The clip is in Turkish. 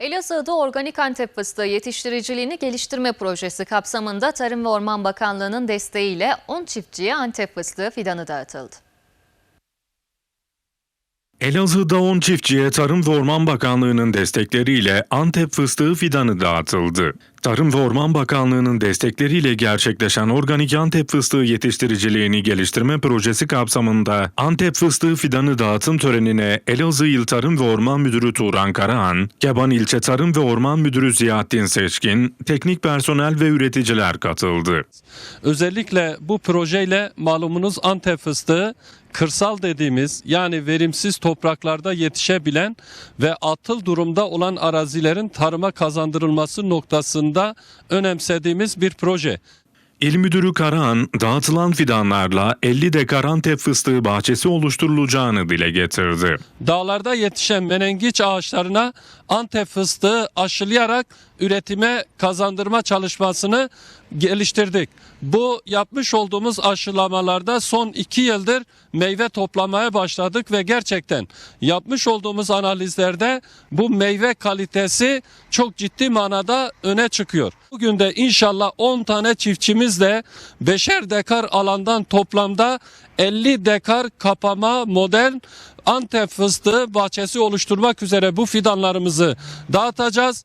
Elazığ'da organik Antep fıstığı yetiştiriciliğini geliştirme projesi kapsamında Tarım ve Orman Bakanlığı'nın desteğiyle 10 çiftçiye Antep fıstığı fidanı dağıtıldı. Elazığ'da 10 çiftçiye Tarım ve Orman Bakanlığı'nın destekleriyle Antep fıstığı fidanı dağıtıldı. Tarım ve Orman Bakanlığı'nın destekleriyle gerçekleşen organik Antep fıstığı yetiştiriciliğini geliştirme projesi kapsamında Antep fıstığı fidanı dağıtım törenine Elazığ İl Tarım ve Orman Müdürü Turan Karahan, Keban İlçe Tarım ve Orman Müdürü Ziyaettin Seçkin, teknik personel ve üreticiler katıldı. Özellikle bu projeyle malumunuz Antep fıstığı kırsal dediğimiz yani verimsiz topraklarda yetişebilen ve atıl durumda olan arazilerin tarıma kazandırılması noktasında önemsediğimiz bir proje. İl Müdürü Karahan, dağıtılan fidanlarla 50 dekar Antep fıstığı bahçesi oluşturulacağını dile getirdi. Dağlarda yetişen menengiç ağaçlarına Antep fıstığı aşılayarak üretime kazandırma çalışmasını geliştirdik. Bu yapmış olduğumuz aşılamalarda son iki yıldır meyve toplamaya başladık ve gerçekten yapmış olduğumuz analizlerde bu meyve kalitesi çok ciddi manada öne çıkıyor. Bugün de inşallah 10 tane çiftçimizle beşer dekar alandan toplamda 50 dekar kapama model Antep fıstığı bahçesi oluşturmak üzere bu fidanlarımızı dağıtacağız.